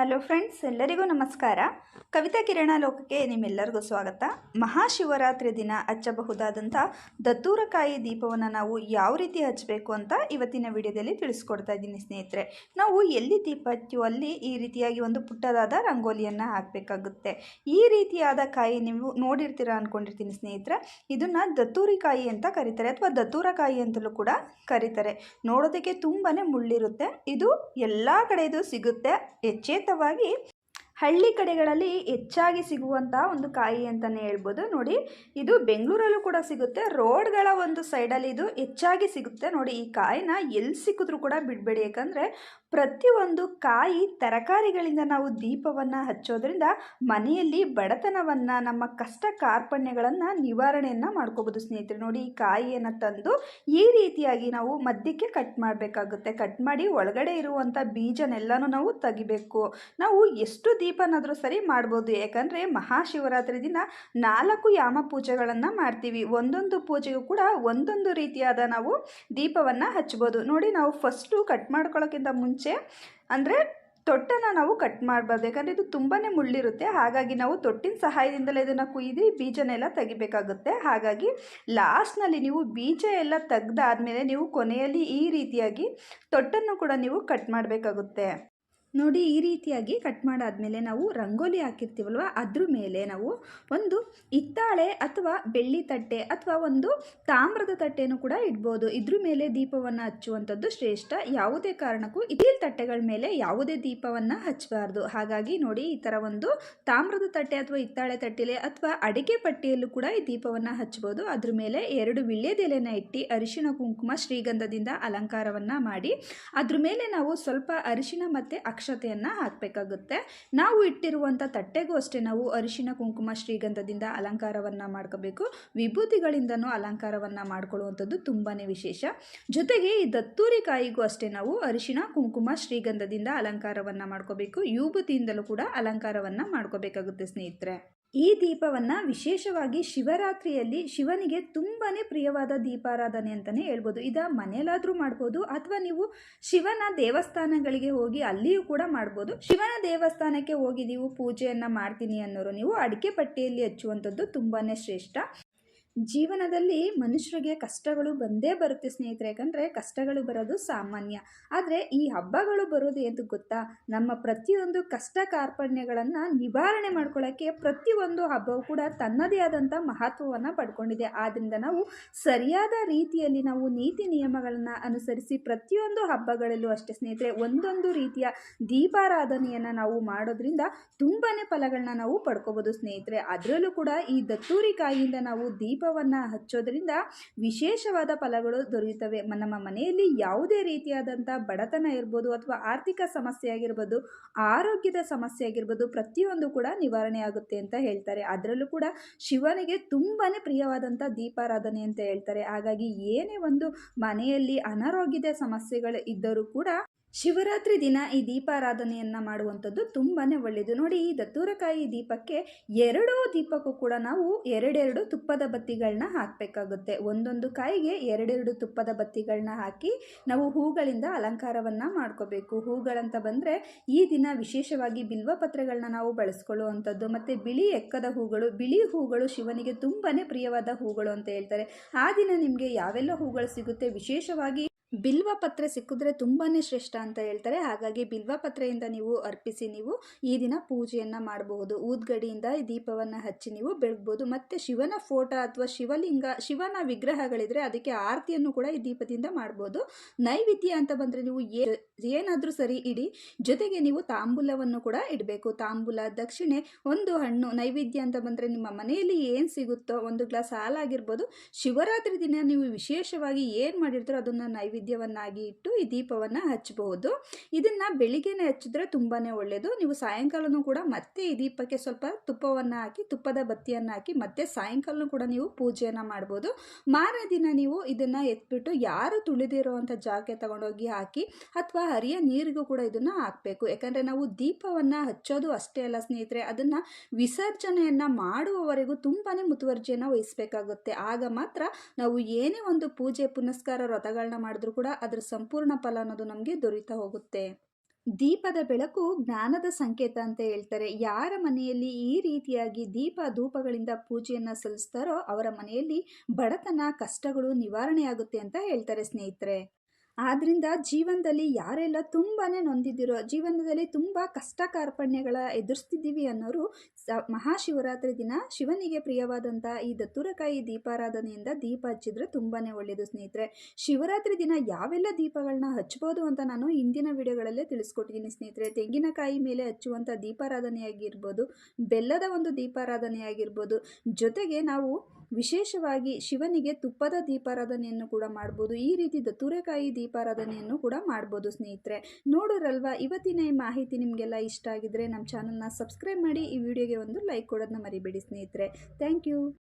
Hello friends ಎಲ್ಲರಿಗೂ ನಮಸ್ಕಾರ. ಕವಿತಾ ಕಿರಣ ಲೋಕಕ್ಕೆ ನಿಮ್ಮೆಲ್ಲರಿಗೂ ಸ್ವಾಗತ. ಮಹಾಶಿವರಾತ್ರಿ ದಿನ ಹಚ್ಚಬಹುದಾದಂಥ ದತ್ತೂರಕಾಯಿ ದೀಪವನ್ನು ನಾವು ಯಾವ ರೀತಿ ಹಚ್ಚಬೇಕು ಅಂತ ಇವತ್ತಿನ ವಿಡಿಯೋದಲ್ಲಿ ತಿಳಿಸ್ಕೊಡ್ತಾ ಇದ್ದೀನಿ ಸ್ನೇಹಿತರೆ. ನಾವು ಎಲ್ಲಿ ದೀಪ ಹಚ್ಚೋ ಅಲ್ಲಿ ಈ ರೀತಿಯಾಗಿ ಒಂದು ಪುಟ್ಟದಾದ ರಂಗೋಲಿಯನ್ನು ಹಾಕಬೇಕಾಗುತ್ತೆ. ಈ ರೀತಿಯಾದ ಕಾಯಿ ನೀವು ನೋಡಿರ್ತೀರಾ ಅಂದ್ಕೊಂಡಿರ್ತೀನಿ ಸ್ನೇಹಿತರೆ. ಇದನ್ನು ದತ್ತೂರಿಕಾಯಿ ಅಂತ ಕರೀತಾರೆ ಅಥವಾ ದತ್ತೂರಕಾಯಿ ಅಂತಲೂ ಕೂಡ ಕರೀತಾರೆ. ನೋಡೋದಕ್ಕೆ ತುಂಬಾ ಮುಳ್ಳಿರುತ್ತೆ. ಇದು ಎಲ್ಲ ಕಡೆ ಇದು ಸಿಗುತ್ತೆ ಎಚ್ಚೇತವಾಗಿ ಹಳ್ಳಿ ಕಡೆಗಳಲ್ಲಿ ಹೆಚ್ಚಾಗಿ ಸಿಗುವಂತಹ ಒಂದು ಕಾಯಿ ಅಂತಲೇ ಹೇಳ್ಬೋದು. ನೋಡಿ, ಇದು ಬೆಂಗಳೂರಲ್ಲೂ ಕೂಡ ಸಿಗುತ್ತೆ. ರೋಡ್ಗಳ ಒಂದು ಸೈಡಲ್ಲಿ ಇದು ಹೆಚ್ಚಾಗಿ ಸಿಗುತ್ತೆ. ನೋಡಿ, ಈ ಕಾಯಿನ ಎಲ್ಲಿ ಸಿಕ್ಕಿದ್ರೂ ಕೂಡ ಬಿಡಬೇಡಿ. ಯಾಕಂದರೆ ಪ್ರತಿಯೊಂದು ಕಾಯಿ ತರಕಾರಿಗಳಿಂದ ನಾವು ದೀಪವನ್ನು ಹಚ್ಚೋದ್ರಿಂದ ಮನೆಯಲ್ಲಿ ಬಡತನವನ್ನು, ನಮ್ಮ ಕಷ್ಟ ಕಾರ್ಪಣ್ಯಗಳನ್ನು ನಿವಾರಣೆಯನ್ನು ಮಾಡ್ಕೋಬೋದು ಸ್ನೇಹಿತರೆ. ನೋಡಿ, ಈ ಕಾಯಿಯನ್ನು ತಂದು ಈ ರೀತಿಯಾಗಿ ನಾವು ಮಧ್ಯಕ್ಕೆ ಕಟ್ ಮಾಡಬೇಕಾಗುತ್ತೆ. ಕಟ್ ಮಾಡಿ ಒಳಗಡೆ ಇರುವಂಥ ಬೀಜನೆಲ್ಲನೂ ನಾವು ತೆಗಿಬೇಕು. ನಾವು ಎಷ್ಟು ದೀಪನಾದರೂ ಸರಿ ಮಾಡ್ಬೋದು. ಯಾಕಂದರೆ ಮಹಾಶಿವರಾತ್ರಿ ದಿನ ನಾಲ್ಕು ಯಾಮ ಪೂಜೆಗಳನ್ನು ಮಾಡ್ತೀವಿ. ಒಂದೊಂದು ಪೂಜೆಗೂ ಕೂಡ ಒಂದೊಂದು ರೀತಿಯಾದ ನಾವು ದೀಪವನ್ನು ಹಚ್ಬೋದು. ನೋಡಿ, ನಾವು ಫಸ್ಟು ಕಟ್ ಮಾಡ್ಕೊಳ್ಳೋಕ್ಕಿಂತ ಮುಂಚೆ ಅಂದರೆ ತೊಟ್ಟನ್ನು ನಾವು ಕಟ್ ಮಾಡಬಾರ್ದು. ಯಾಕಂದರೆ ಇದು ತುಂಬಾ ಮುಳ್ಳಿರುತ್ತೆ. ಹಾಗಾಗಿ ನಾವು ತೊಟ್ಟಿನ ಸಹಾಯದಿಂದಲೇ ಇದನ್ನು ಕುಯ್ದು ಬೀಜನೆಲ್ಲ ತೆಗಿಬೇಕಾಗುತ್ತೆ. ಹಾಗಾಗಿ ಲಾಸ್ಟ್ನಲ್ಲಿ ನೀವು ಬೀಜ ಎಲ್ಲ ತೆಗ್ದಾದ್ಮೇಲೆ ನೀವು ಕೊನೆಯಲ್ಲಿ ಈ ರೀತಿಯಾಗಿ ತೊಟ್ಟನ್ನು ಕೂಡ ನೀವು ಕಟ್ ಮಾಡಬೇಕಾಗುತ್ತೆ. ನೋಡಿ ಈ ರೀತಿಯಾಗಿ ಕಟ್ ಮಾಡಾದ್ಮೇಲೆ ನಾವು ರಂಗೋಲಿ ಹಾಕಿರ್ತೀವಲ್ವ, ಅದ್ರ ಮೇಲೆ ನಾವು ಒಂದು ಹಿತ್ತಾಳೆ ಅಥವಾ ಬೆಳ್ಳಿ ತಟ್ಟೆ ಅಥವಾ ಒಂದು ತಾಮ್ರದ ತಟ್ಟೆನೂ ಕೂಡ ಇಡ್ಬೋದು. ಇದ್ರ ಮೇಲೆ ದೀಪವನ್ನು ಹಚ್ಚುವಂಥದ್ದು ಶ್ರೇಷ್ಠ. ಯಾವುದೇ ಕಾರಣಕ್ಕೂ ಇದೀಲ್ ತಟ್ಟೆಗಳ ಮೇಲೆ ಯಾವುದೇ ದೀಪವನ್ನು ಹಚ್ಚಬಾರ್ದು. ಹಾಗಾಗಿ ನೋಡಿ ಈ ಥರ ಒಂದು ತಾಮ್ರದ ತಟ್ಟೆ ಅಥವಾ ಹಿತ್ತಾಳೆ ತಟ್ಟೆಲೆ ಅಥವಾ ಅಡಿಕೆ ಪಟ್ಟಿಯಲ್ಲೂ ಕೂಡ ಈ ದೀಪವನ್ನು ಹಚ್ಬೋದು ಅದ್ರ ಮೇಲೆ ಎರಡು ವಿಳ್ಯದೆಲೆನ ಇಟ್ಟು ಅರಿಶಿಣ, ಕುಂಕುಮ, ಶ್ರೀಗಂಧದಿಂದ ಅಲಂಕಾರವನ್ನು ಮಾಡಿ, ಅದ್ರ ಮೇಲೆ ನಾವು ಸ್ವಲ್ಪ ಅರಿಶಿಣ ಮತ್ತು ಅಕ್ಷತೆಯನ್ನು ಹಾಕಬೇಕಾಗುತ್ತೆ. ನಾವು ಇಟ್ಟಿರುವಂಥ ತಟ್ಟೆಗೂ ಅಷ್ಟೇ ನಾವು ಅರಿಶಿನ, ಕುಂಕುಮ, ಶ್ರೀಗಂಧದಿಂದ ಅಲಂಕಾರವನ್ನು ಮಾಡ್ಕೋಬೇಕು. ವಿಭೂತಿಗಳಿಂದನೂ ಅಲಂಕಾರವನ್ನು ಮಾಡ್ಕೊಳ್ಳುವಂಥದ್ದು ತುಂಬಾ ವಿಶೇಷ. ಜೊತೆಗೆ ಈ ದತ್ತೂರಿ ಕಾಯಿಗೂ ಅಷ್ಟೇ ನಾವು ಅರಿಶಿನ, ಕುಂಕುಮ, ಶ್ರೀಗಂಧದಿಂದ ಅಲಂಕಾರವನ್ನು ಮಾಡ್ಕೋಬೇಕು. ಯೂಬತಿಯಿಂದಲೂ ಕೂಡ ಅಲಂಕಾರವನ್ನು ಮಾಡ್ಕೋಬೇಕಾಗುತ್ತೆ ಸ್ನೇಹಿತರೆ. ಈ ದೀಪವನ್ನು ವಿಶೇಷವಾಗಿ ಶಿವರಾತ್ರಿಯಲ್ಲಿ ಶಿವನಿಗೆ ತುಂಬಾ ಪ್ರಿಯವಾದ ದೀಪಾರಾಧನೆ ಅಂತಲೇ ಹೇಳ್ಬೋದು. ಇದ ಮನೆಯಲ್ಲಾದರೂ ಮಾಡ್ಬೋದು, ಅಥವಾ ನೀವು ಶಿವನ ದೇವಸ್ಥಾನಗಳಿಗೆ ಹೋಗಿ ಅಲ್ಲಿಯೂ ಕೂಡ ಮಾಡ್ಬೋದು. ಶಿವನ ದೇವಸ್ಥಾನಕ್ಕೆ ಹೋಗಿ ನೀವು ಪೂಜೆಯನ್ನು ಮಾಡ್ತೀನಿ ಅನ್ನೋರು ನೀವು ಅಡಿಕೆ ಪಟ್ಟಿಯಲ್ಲಿ ಹಚ್ಚುವಂಥದ್ದು ತುಂಬಾ ಶ್ರೇಷ್ಠ. ಜೀವನದಲ್ಲಿ ಮನುಷ್ಯರಿಗೆ ಕಷ್ಟಗಳು ಬಂದೇ ಬರುತ್ತೆ ಸ್ನೇಹಿತರೆ, ಯಾಕಂದರೆ ಕಷ್ಟಗಳು ಬರೋದು ಸಾಮಾನ್ಯ. ಆದರೆ ಈ ಹಬ್ಬಗಳು ಬರೋದು ಎಂದು ಗೊತ್ತಾ? ನಮ್ಮ ಪ್ರತಿಯೊಂದು ಕಷ್ಟ ಕಾರ್ಪಣ್ಯಗಳನ್ನು ನಿವಾರಣೆ ಮಾಡ್ಕೊಳ್ಳೋಕ್ಕೆ ಪ್ರತಿಯೊಂದು ಹಬ್ಬವು ಕೂಡ ತನ್ನದೇ ಆದಂಥ ಮಹತ್ವವನ್ನು ಪಡ್ಕೊಂಡಿದೆ. ಆದ್ದರಿಂದ ನಾವು ಸರಿಯಾದ ರೀತಿಯಲ್ಲಿ ನಾವು ನೀತಿ ನಿಯಮಗಳನ್ನು ಅನುಸರಿಸಿ ಪ್ರತಿಯೊಂದು ಹಬ್ಬಗಳಲ್ಲೂ ಅಷ್ಟೇ ಸ್ನೇಹಿತರೆ, ಒಂದೊಂದು ರೀತಿಯ ದೀಪಾರಾಧನೆಯನ್ನು ನಾವು ಮಾಡೋದ್ರಿಂದ ತುಂಬಾ ಫಲಗಳನ್ನ ನಾವು ಪಡ್ಕೋಬೋದು ಸ್ನೇಹಿತರೆ. ಅದರಲ್ಲೂ ಕೂಡ ಈ ದತ್ತೂರಿ ನಾವು ನಾವು ದೀಪವನ್ನು ಹಚ್ಚೋದ್ರಿಂದ ವಿಶೇಷವಾದ ಫಲಗಳು ದೊರೆಯುತ್ತವೆ. ನಮ್ಮ ಮನೆಯಲ್ಲಿ ಯಾವುದೇ ರೀತಿಯಾದಂಥ ಬಡತನ ಇರ್ಬೋದು ಅಥವಾ ಆರ್ಥಿಕ ಸಮಸ್ಯೆ ಆಗಿರ್ಬೋದು, ಆರೋಗ್ಯದ ಸಮಸ್ಯೆ ಆಗಿರ್ಬೋದು, ಪ್ರತಿಯೊಂದು ಕೂಡ ನಿವಾರಣೆ ಆಗುತ್ತೆ ಅಂತ ಹೇಳ್ತಾರೆ. ಅದರಲ್ಲೂ ಕೂಡ ಶಿವನಿಗೆ ತುಂಬಾ ಪ್ರಿಯವಾದಂಥ ದೀಪಾರಾಧನೆ ಅಂತ ಹೇಳ್ತಾರೆ. ಹಾಗಾಗಿ ಏನೇ ಒಂದು ಮನೆಯಲ್ಲಿ ಅನಾರೋಗ್ಯದ ಸಮಸ್ಯೆಗಳು ಇದ್ದರೂ ಕೂಡ ಶಿವರಾತ್ರಿ ದಿನ ಈ ದೀಪಾರಾಧನೆಯನ್ನು ಮಾಡುವಂಥದ್ದು ತುಂಬಾ ಒಳ್ಳೆಯದು ನೋಡಿ, ಈ ದತ್ತೂರಕಾಯಿ ದೀಪಕ್ಕೆ ಎರಡೂ ದೀಪಕ್ಕೂ ಕೂಡ ನಾವು ಎರಡೆರಡು ತುಪ್ಪದ ಬತ್ತಿಗಳನ್ನ ಹಾಕಬೇಕಾಗುತ್ತೆ. ಒಂದೊಂದು ಕಾಯಿಗೆ ಎರಡೆರಡು ತುಪ್ಪದ ಬತ್ತಿಗಳನ್ನ ಹಾಕಿ ನಾವು ಹೂಗಳಿಂದ ಅಲಂಕಾರವನ್ನು ಮಾಡ್ಕೋಬೇಕು. ಹೂಗಳಂತ ಬಂದರೆ ಈ ದಿನ ವಿಶೇಷವಾಗಿ ಬಿಲ್ವಪತ್ರೆಗಳನ್ನ ನಾವು ಬಳಸ್ಕೊಳ್ಳುವಂಥದ್ದು, ಮತ್ತು ಬಿಳಿ ಎಕ್ಕದ ಹೂಗಳು, ಬಿಳಿ ಹೂಗಳು ಶಿವನಿಗೆ ತುಂಬಾ ಪ್ರಿಯವಾದ ಹೂಗಳು ಅಂತ ಹೇಳ್ತಾರೆ. ಆ ದಿನ ನಿಮಗೆ ಯಾವೆಲ್ಲ ಹೂಗಳು ಸಿಗುತ್ತೆ. ವಿಶೇಷವಾಗಿ ಬಿಲ್ವ ಪತ್ರೆ ಸಿಕ್ಕಿದ್ರೆ ತುಂಬಾ ಶ್ರೇಷ್ಠ ಅಂತ ಹೇಳ್ತಾರೆ. ಹಾಗಾಗಿ ಬಿಲ್ವ ಪತ್ರೆಯಿಂದ ನೀವು ಅರ್ಪಿಸಿ, ನೀವು ಈ ದಿನ ಪೂಜೆಯನ್ನು ಮಾಡಬಹುದು. ಊದ್ಗಡಿಯಿಂದ ಈ ದೀಪವನ್ನು ಹಚ್ಚಿ ನೀವು ಬೆಳಗ್ಬೋದು. ಮತ್ತು ಶಿವನ ಫೋಟೋ ಅಥವಾ ಶಿವಲಿಂಗ, ಶಿವನ ವಿಗ್ರಹಗಳಿದ್ರೆ ಅದಕ್ಕೆ ಆರತಿಯನ್ನು ಕೂಡ ಈ ದೀಪದಿಂದ ಮಾಡ್ಬೋದು. ನೈವೇದ್ಯ ಅಂತ ಬಂದರೆ ನೀವು ಏನಾದರೂ ಸರಿ ಇಡಿ. ಜೊತೆಗೆ ನೀವು ತಾಂಬೂಲವನ್ನು ಕೂಡ ಇಡಬೇಕು. ತಾಂಬೂಲ, ದಕ್ಷಿಣೆ, ಒಂದು ಹಣ್ಣು, ನೈವೇದ್ಯ ಅಂತ ಬಂದರೆ ನಿಮ್ಮ ಮನೆಯಲ್ಲಿ ಏನು ಸಿಗುತ್ತೋ, ಒಂದು ಗ್ಲಾಸ್ ಹಾಲಾಗಿರ್ಬೋದು. ಶಿವರಾತ್ರಿ ದಿನ ನೀವು ವಿಶೇಷವಾಗಿ ಏನು ಮಾಡಿರ್ತೀರೋ ಅದನ್ನು ನೈವೇದ್ಯವನ್ನಾಗಿ ಇಟ್ಟು ಈ ದೀಪವನ್ನು ಹಚ್ಚಬಹುದು. ಇದನ್ನು ಬೆಳಿಗ್ಗೆನೇ ಹಚ್ಚಿದ್ರೆ ತುಂಬಾ ಒಳ್ಳೆಯದು ನೀವು ಸಾಯಂಕಾಲನೂ ಕೂಡ ಮತ್ತೆ ಈ ದೀಪಕ್ಕೆ ಸ್ವಲ್ಪ ತುಪ್ಪವನ್ನು ಹಾಕಿ, ತುಪ್ಪದ ಬತ್ತಿಯನ್ನು ಹಾಕಿ ಮತ್ತೆ ಸಾಯಂಕಾಲನೂ ಕೂಡ ನೀವು ಪೂಜೆಯನ್ನು ಮಾಡ್ಬೋದು. ಮಾರನೇ ದಿನ ನೀವು ಇದನ್ನು ಎತ್ಬಿಟ್ಟು ಯಾರು ತುಳಿದಿರೋವಂಥ ಜಾಗಕ್ಕೆ ತಗೊಂಡೋಗಿ ಹಾಕಿ ಅಥವಾ ಹರಿಯ ನೀರಿಗೂ ಕೂಡ ಇದನ್ನು ಹಾಕಬೇಕು. ಯಾಕಂದರೆ ನಾವು ದೀಪವನ್ನು ಹಚ್ಚೋದು ಅಷ್ಟೇ ಅಲ್ಲ ಸ್ನೇಹಿತರೆ, ಅದನ್ನು ವಿಸರ್ಜನೆಯನ್ನು ಮಾಡುವವರೆಗೂ ತುಂಬಾ ಮುತುವರ್ಜಿಯನ್ನು ವಹಿಸಬೇಕಾಗುತ್ತೆ. ಆಗ ಮಾತ್ರ ನಾವು ಏನೇ ಒಂದು ಪೂಜೆ ಪುನಸ್ಕಾರ ವ್ರತಗಳನ್ನ ಮಾಡಿದ್ರೂ ಕೂಡ ಅದರ ಸಂಪೂರ್ಣ ಫಲ ಅನ್ನೋದು ನಮಗೆ ದೊರೀತಾ ಹೋಗುತ್ತೆ. ದೀಪದ ಬೆಳಕು ಜ್ಞಾನದ ಸಂಕೇತ ಅಂತ ಹೇಳ್ತಾರೆ. ಯಾರ ಮನೆಯಲ್ಲಿ ಈ ರೀತಿಯಾಗಿ ದೀಪ ಧೂಪಗಳಿಂದ ಪೂಜೆಯನ್ನು ಸಲ್ಲಿಸ್ತಾರೋ ಅವರ ಮನೆಯಲ್ಲಿ ಬಡತನ, ಕಷ್ಟಗಳು ನಿವಾರಣೆಯಾಗುತ್ತೆ ಅಂತ ಹೇಳ್ತಾರೆ ಸ್ನೇಹಿತರೆ. ಆದ್ದರಿಂದ ಜೀವನದಲ್ಲಿ ಯಾರೆಲ್ಲ ತುಂಬಾ ನೊಂದಿದ್ದೀರೋ, ಜೀವನದಲ್ಲಿ ತುಂಬ ಕಷ್ಟ ಕಾರ್ಪಣ್ಯಗಳ ಎದುರಿಸ್ತಿದ್ದೀವಿ ಅನ್ನೋರು ಸ ಮಹಾಶಿವರಾತ್ರಿ ದಿನ ಶಿವನಿಗೆ ಪ್ರಿಯವಾದಂಥ ಈ ದತ್ತುರಕಾಯಿ ದೀಪಾರಾಧನೆಯಿಂದ ದೀಪ ಹಚ್ಚಿದ್ರೆ ತುಂಬಾ ಒಳ್ಳೆಯದು ಸ್ನೇಹಿತರೆ. ಶಿವರಾತ್ರಿ ದಿನ ಯಾವೆಲ್ಲ ದೀಪಗಳನ್ನ ಹಚ್ಬೋದು ಅಂತ ನಾನು ಹಿಂದಿನ ವಿಡಿಯೋಗಳಲ್ಲೇ ತಿಳಿಸ್ಕೊಟ್ಟಿದ್ದೀನಿ ಸ್ನೇಹಿತರೆ. ತೆಂಗಿನಕಾಯಿ ಮೇಲೆ ಹಚ್ಚುವಂಥ ದೀಪಾರಾಧನೆಯಾಗಿರ್ಬೋದು, ಬೆಲ್ಲದ ಒಂದು ದೀಪಾರಾಧನೆಯಾಗಿರ್ಬೋದು, ಜೊತೆಗೆ ನಾವು ವಿಶೇಷವಾಗಿ ಶಿವನಿಗೆ ತುಪ್ಪದ ದೀಪಾರಾಧನೆಯನ್ನು ಕೂಡ ಮಾಡ್ಬೋದು. ಈ ರೀತಿ ದತ್ತುರೆಕಾಯಿ ದೀಪಾರಾಧನೆಯನ್ನು ಕೂಡ ಮಾಡ್ಬೋದು ಸ್ನೇಹಿತರೆ. ನೋಡೋರಲ್ವಾ? ಇವತ್ತಿನ ಈ ಮಾಹಿತಿ ನಿಮಗೆಲ್ಲ ಇಷ್ಟ ಆಗಿದ್ರೆ ನಮ್ಮ ಚಾನಲ್ನ ಸಬ್ಸ್ಕ್ರೈಬ್ ಮಾಡಿ, ಈ ವಿಡಿಯೋಗೆ ಒಂದು ಲೈಕ್ ಕೊಡೋದನ್ನ ಮರಿಬೇಡಿ ಸ್ನೇಹಿತರೆ. Thank you.